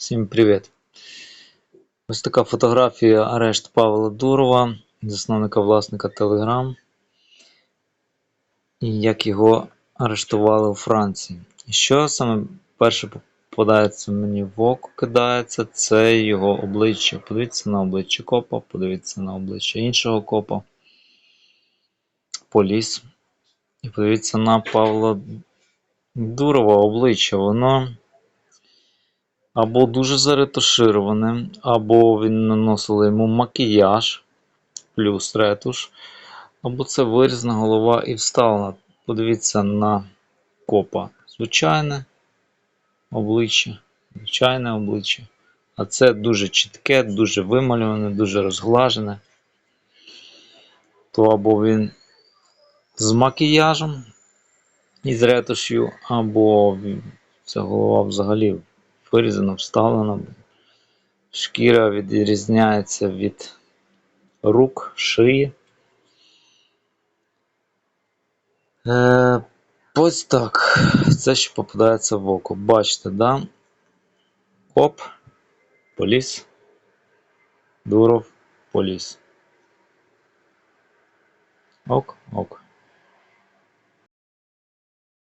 Всім привіт! Ось така фотографія арешт Павла Дурова, засновника власника Telegram. І як його арештували у Франції. І що саме перше попадається мені в око кидається, це його обличчя. Подивіться на обличчя копа, подивіться на обличчя іншого копа. Поліс. І подивіться на Павла Дурова обличчя. Воно або дуже заретушироване, або він наносили йому макіяж плюс ретуш, або це вирізна голова і вставлена. Подивіться на копа. Звичайне обличчя. Звичайне обличчя. А це дуже чітке, дуже вималюване, дуже розглажене. То або він з макіяжем і з ретушю, або ця голова взагалі вирізана, вставлена. Шкіра відрізняється від рук, шиї. Е, ось так. Це що попадається в око. Бачите, да? Оп, поліс. Дуров, поліс. Ок, ок.